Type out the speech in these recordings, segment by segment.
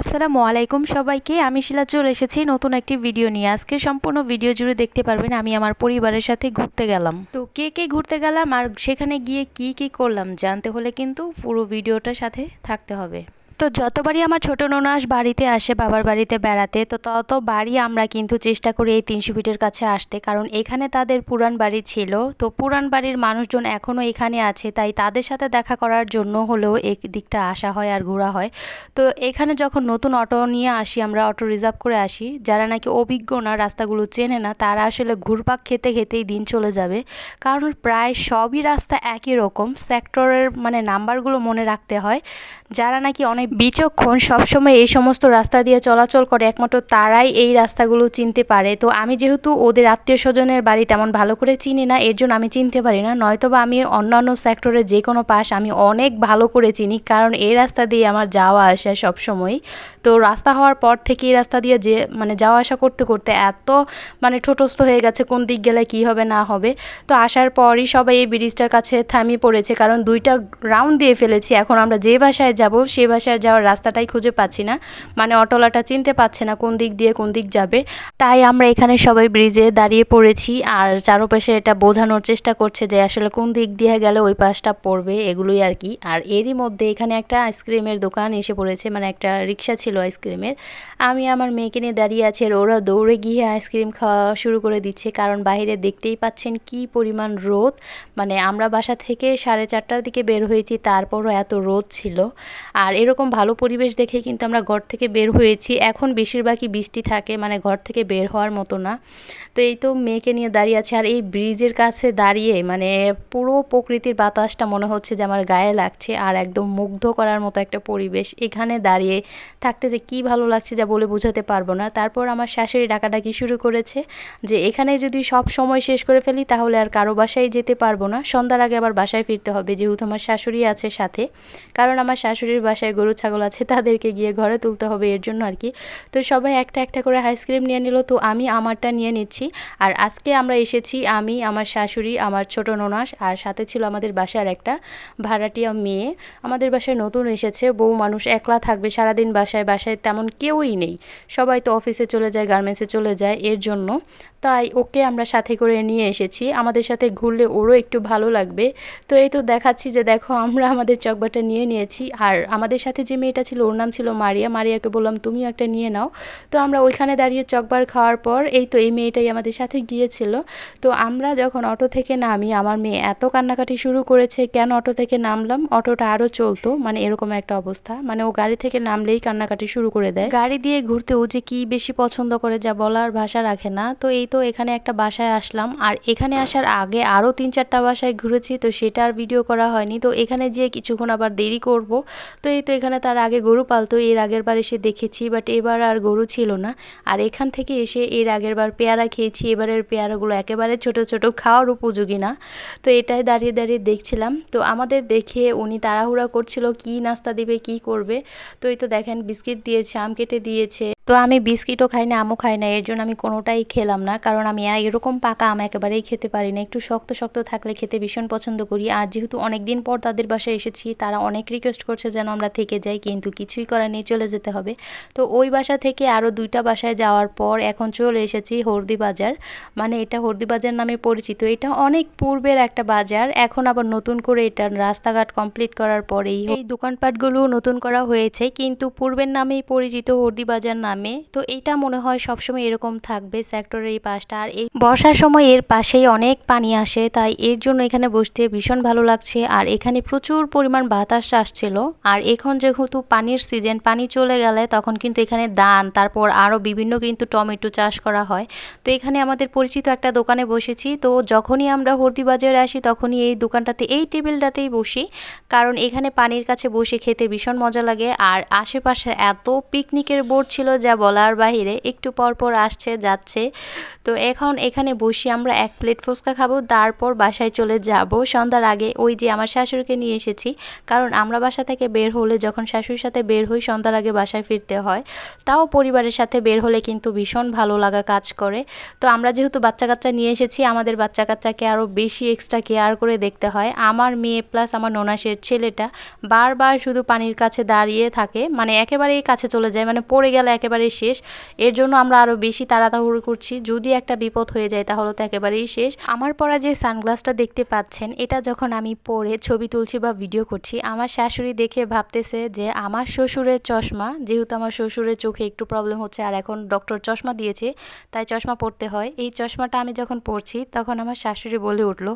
আসসালামু আলাইকুম সবাইকে। আমি শিলা চলে এসেছি নতুন একটি ভিডিও নিয়ে। আজকে সম্পূর্ণ ভিডিও জুড়ে দেখতে পারবেন আমি আমার পরিবারের সাথে ঘুরতে গেলাম। তো কে কে ঘুরতে গেলাম আর সেখানে গিয়ে কি কি করলাম জানতে হলে কিন্তু পুরো ভিডিওটার সাথে থাকতে হবে। তো যতবারই আমার ছোট ননাস বাড়িতে আসে, বাবার বাড়িতে বেড়াতে, তো ততবারই আমরা কিন্তু চেষ্টা করি এই তিনশো ফিটের কাছে আসতে। কারণ এখানে তাদের পুরান বাড়ি ছিল, তো পুরান বাড়ির মানুষজন এখনও এখানে আছে, তাই তাদের সাথে দেখা করার জন্য হলেও এই দিকটা আসা হয় আর ঘোরা হয়। তো এখানে যখন নতুন অটো নিয়ে আসি, আমরা অটো রিজার্ভ করে আসি, যারা নাকি অভিজ্ঞ না, রাস্তাগুলো চেনে না, তারা আসলে ঘুরপাক খেতে খেতেই দিন চলে যাবে। কারণ প্রায় সবই রাস্তা একই রকম, সেক্টরের মানে নাম্বারগুলো মনে রাখতে হয়। যারা নাকি অনেক বিচক্ষণ সবসময় এই সমস্ত রাস্তা দিয়ে চলাচল করে একমাত্র তারাই এই রাস্তাগুলো চিনতে পারে। তো আমি যেহেতু ওদের আত্মীয় স্বজনের বাড়ি তেমন ভালো করে চিনি না, এর জন্য আমি চিনতে পারি না। নয়তোবা আমি অন্যান্য সেক্টরে যে কোনো পাশ আমি অনেক ভালো করে চিনি, কারণ এই রাস্তা দিয়ে আমার যাওয়া আসা সবসময়। তো রাস্তা হওয়ার পর থেকে এই রাস্তা দিয়ে যে মানে যাওয়া আসা করতে করতে এত মানে ঠোঁটস্থ হয়ে গেছে কোন দিক গেলে কি হবে, না হবে। তো আসার পরই সবাই এই ব্রিজটার কাছে থামিয়ে পড়েছে, কারণ দুইটা রাউন্ড দিয়ে ফেলেছি। এখন আমরা যে বাসায় যাব, সে বাসায় যাওয়ার রাস্তাটাই খুঁজে পাচ্ছি না। মানে অটোলাটা চিনতে পারছে না কোন দিক দিয়ে কোন দিক যাবে। তাই আমরা এখানে সবাই ব্রিজে দাঁড়িয়ে পড়েছি আর চারপাশে এটা বোঝানোর চেষ্টা করছে যে আসলে কোন দিক দিয়ে গেলে ওই পাশটা পড়বে এগুলোই আর কি। আর এরই মধ্যে এখানে একটা আইসক্রিমের দোকান এসে পড়েছে মানে একটা রিক্সা ছিল আইসক্রিমের আমি আমার মেয়েকে নিয়ে দাঁড়িয়ে আছি আর ওরা দৌড়ে গিয়ে আইসক্রিম খাওয়া শুরু করে দিচ্ছে। কারণ বাইরে দেখতেই পাচ্ছেন কি পরিমাণ রোদ। মানে আমরা বাসা থেকে সাড়ে চারটার দিকে বের হয়েছি, তারপরও এত রোদ ছিল। আর এরকম ভালো পরিবেশ দেখে কিন্তু আমরা ঘর থেকে বের হয়েছি। এখন বেশিরভাগই বৃষ্টি থাকে মানে ঘর থেকে বের হওয়ার মতো না। তো এই তো মেয়েকে নিয়ে দাঁড়িয়ে আছে, আর এই ব্রিজের কাছে দাঁড়িয়ে মানে পুরো প্রকৃতির বাতাসটা মনে হচ্ছে যে আমার গায়ে লাগছে, আর একদম মুগ্ধ করার মতো একটা পরিবেশ এখানে দাঁড়িয়ে থাকতে যে কি ভালো লাগছে যা বলে বোঝাতে পারব না। তারপর আমার শাশুড়ি ডাকাডাকি শুরু করেছে যে, এখানে যদি সব সময় শেষ করে ফেলি তাহলে আর কারও বাসায় যেতে পারব না। সন্ধ্যার আগে আবার বাসায় ফিরতে হবে, যেহেতু আমার শাশুড়ি আছে সাথে। কারণ আমার শাশুড়ির বাসায় গরু ছাগল আছে, তাদেরকে গিয়ে ঘরে তুলতে হবে এর জন্য আর কি। তো সবাই একটা একটা করে আইসক্রিম নিয়ে নিল, তো আমি আমারটা নিয়ে নিচ্ছি। আর আজকে আমরা এসেছি আমি, আমার শাশুড়ি, আমার ছোট ননাস, আর সাথে ছিল আমাদের বাসার একটা ভাড়াটিয়া মেয়ে। আমাদের বাসায় নতুন এসেছে বউ মানুষ একলা থাকবে, সারাদিন বাসায় বাসায় তেমন কেউই নেই। সবাই তো অফিসে চলে যায় গার্মেন্টসে চলে যায় এর জন্য। তাই ওকে আমরা সাথে করে নিয়ে এসেছি। আমাদের সাথে ঘুরলে ওরও একটু ভালো লাগবে। তো এই তো দেখাচ্ছি যে দেখো, আমরা আমাদের চকবাটা নিয়ে নিয়েছি। আর আমাদের সাথে যে মেয়েটা ছিল ওর নাম ছিল মারিয়া। মারিয়াকে বললাম তুমিও একটা নিয়ে নাও। তো আমরা ওইখানে দাঁড়িয়ে চকবার খাওয়ার পর এই তো এই মেয়েটাই আমাদের সাথে গিয়েছিল। তো আমরা যখন অটো থেকে নামি, আমার মেয়ে এত কান্নাকাটি শুরু করেছে, কেন অটো থেকে নামলাম? অটোটা আরও চলতো মানে এরকম একটা অবস্থা। মানে ও গাড়ি থেকে নামলেই কান্নাকাটি শুরু করে দেয়। গাড়ি দিয়ে ঘুরতে ও যে কি বেশি পছন্দ করে যা বলার ভাষা রাখে না। তো এই তো এখানে একটা বাসায় আসলাম। আর এখানে আসার আগে আরও তিন চারটা বাসায় ঘুরেছি, তো সেটা আর ভিডিও করা হয়নি। তো এখানে যেয়ে কিছুক্ষণ আবার দেরি করব। তো এই তো এখানে তার আগে গরু পালতো, এর আগের বার এসে দেখেছি বাট এবার আর গরু ছিল না। আর এখান থেকে এসে এর আগের বার পেয়ারা খেয়েছি, এবারের পেয়ারাগুলো একেবারে ছোট ছোট খাওয়ার উপযোগী না। তো এটাই দাঁড়িয়ে দাঁড়িয়ে দেখছিলাম। তো আমাদের দেখে উনি তাড়াহুড়া করছিল, কি নাস্তা দিবে, কি করবে? তো এই তো দেখেন, বিস্কিট দিয়েছে, আম কেটে দিয়েছে। তো আমি বিস্কিটও খাই না, আমও খাই না, এর জন্য আমি কোনোটাই খেলাম না, কারণ আমি এরকম পাকা আম একেবারেই খেতে পারি না। একটু শক্ত শক্ত থাকলে খেতে ভীষণ পছন্দ করি। আর যেহেতু অনেক দিন পর তাদের বাসায় এসেছি, তারা অনেক রিকোয়েস্ট করছে যেন আমরা থেকে যাই কিন্তু কিছুই করার নেই, চলে যেতে হবে। তো ওই বাসা থেকে আরও দুইটা বাসায় যাওয়ার পর এখন চলে এসেছি হর্দি বাজার। মানে এটা হর্দি বাজার নামে পরিচিত। এটা অনেক পূর্বের একটা বাজার, এখন আবার নতুন করে এটা রাস্তাঘাট কমপ্লিট করার পরেই এই দোকানপাটগুলো নতুন করা হয়েছে, কিন্তু পূর্বের নামেই পরিচিত হর্দি বাজার নামে। তো এইটা মনে হয় সবসময় এরকম থাকবে সেক্টরের এই পাশটা। আর এই বর্ষার সময় এর পাশেই অনেক পানি আসে, তাই এর জন্য এখানে বসতে ভীষণ ভালো লাগছে। আর এখানে প্রচুর পরিমাণ বাতাস আসছিল। আর এখন যেহেতু পানির সিজন পানি চলে গেলে তখন কিন্তু এখানে দান তারপর আরও বিভিন্ন কিন্তু টমেটো চাষ করা হয়। তো এখানে আমাদের পরিচিত একটা দোকানে বসেছি। তো যখনই আমরা হর্দি বাজারে আসি, তখনই এই দোকানটাতে, এই টেবিলটাতেই বসি। কারণ এখানে পানির কাছে বসে খেতে ভীষণ মজা লাগে। আর আশেপাশে এত পিকনিকের বোর্ড ছিল যা বলার বাহিরে, একটু পর পর আসছে, যাচ্ছে। তো এখন এখানে বসি আমরা, এক প্লেট ফুচকা খাব, তারপর বাসায় চলে যাব। সন্ধ্যার আগে ওই যে আমার শাশুড়িকে নিয়ে এসেছি। কারণ আমরা বাসা থেকে বের হলে যখন যখন শাশুড়ির সাথে বের হই, সন্ধ্যার আগে বাসায় ফিরতে হয়। তাও পরিবারের সাথে বের হলে কিন্তু ভীষণ ভালো লাগা কাজ করে। তো আমরা যেহেতু বাচ্চা কাচ্চা নিয়ে এসেছি, আমাদের বাচ্চা কাচ্চাকে আরও বেশি এক্সট্রা কেয়ার করে দেখতে হয়। আমার মেয়ে প্লাস আমার ননাসের ছেলেটা বারবার শুধু পানির কাছে দাঁড়িয়ে থাকে। মানে একেবারেই কাছে চলে যায় মানে পড়ে গেলে একেবারেই শেষ। এর জন্য আমরা আরও বেশি তাড়াতাড়ি করছি। যদি একটা বিপদ হয়ে যায় তাহলে তো একেবারেই শেষ। আমার পরা যে সানগ্লাসটা দেখতে পাচ্ছেন, এটা যখন আমি পরে ছবি তুলছি বা ভিডিও করছি, আমার শাশুড়ি দেখে ভাবতেছে যে আমার শ্বশুরের চশমা, যেহেতু আমার শ্বশুরের চোখে একটু প্রবলেম হচ্ছে আর এখন ডক্টর চশমা দিয়েছে, তাই চশমা পড়তে হয়। এই চশমাটা আমি যখন পড়ছি তখন আমার শাশুড়ি বলে উঠল,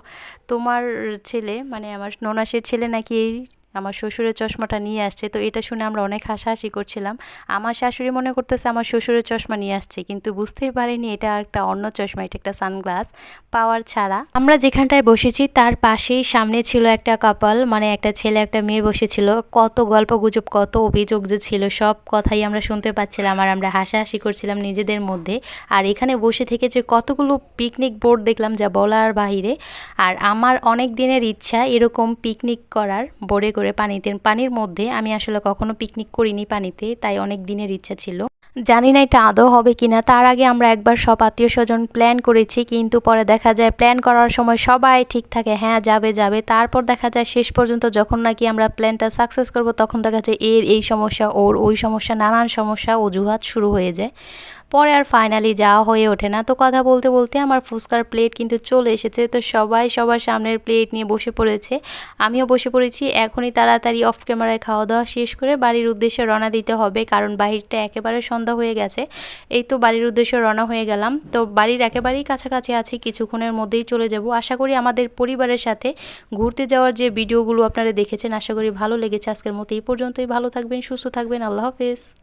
তোমার ছেলে মানে আমার ননাসের ছেলে নাকি এই আমার শ্বশুরের চশমাটা নিয়ে আসছে। তো এটা শুনে আমরা অনেক হাসাহাসি করছিলাম। আমার শাশুড়ি মনে করতেছে আমার শ্বশুরের চশমা নিয়ে আসছে, কিন্তু বুঝতেই পারিনি এটা একটা অন্য চশমা, এটা একটা সানগ্লাস পাওয়ার ছাড়া। আমরা যেখানটায় বসেছি তার পাশেই সামনে ছিল একটা কাপাল মানে একটা ছেলে একটা মেয়ে বসেছিল। কত গল্প গুজব, কত অভিযোগ যে ছিল, সব কথাই আমরা শুনতে পাচ্ছিলাম আর আমরা হাসাহাসি করছিলাম নিজেদের মধ্যে। আর এখানে বসে থেকে যে কতগুলো পিকনিক বোর্ড দেখলাম যা বলার বাহিরে। আর আমার অনেক দিনের ইচ্ছা এরকম পিকনিক করার বোর্ডে করে পানিতে, পানির মধ্যে আমি আসলে কখনো পিকনিক করিনি পানিতে, তাই অনেক দিনের ইচ্ছা ছিল। জানি না এটা আদৌ হবে কিনা, তার আগে আমরা একবার সব আত্মীয় স্বজন প্ল্যান করেছি, কিন্তু পরে দেখা যায় প্ল্যান করার সময় সবাই ঠিক থাকে হ্যাঁ যাবে যাবে। তারপর দেখা যায় শেষ পর্যন্ত যখন নাকি আমরা প্ল্যানটা সাকসেস করব, তখন দেখা যায় এর এই সমস্যা, ওর ওই সমস্যা, নানান সমস্যা, অজুহাত শুরু হয়ে যায়। পরে আর ফাইনালি যাওয়া হয়ে ওঠে না। তো কথা বলতে বলতে আমার ফুচকার প্লেট কিন্তু চলে এসেছে। তো সবাই সবার সামনের প্লেট নিয়ে বসে পড়েছে। আমিও বসে পড়েছি। এখনই তাড়াতাড়ি অফ ক্যামেরায় খাওয়া দাওয়া শেষ করে বাড়ির উদ্দেশ্যে রওনা দিতে হবে। কারণ বাহিরটা একেবারে সন্ধ্যা হয়ে গেছে। এই তো বাড়ির উদ্দেশ্যে রওনা হয়ে গেলাম। তো বাড়ির একেবারেই কাছাকাছি আছি। কিছুক্ষণের মধ্যেই চলে যাব। আশা করি আমাদের পরিবারের সাথে ঘুরতে যাওয়ার যে ভিডিওগুলো আপনারা দেখেছেন, আশা করি ভালো লেগেছে। আজকের মতো এই পর্যন্তই। ভালো থাকবেন, সুস্থ থাকবেন। আল্লাহ হাফেজ।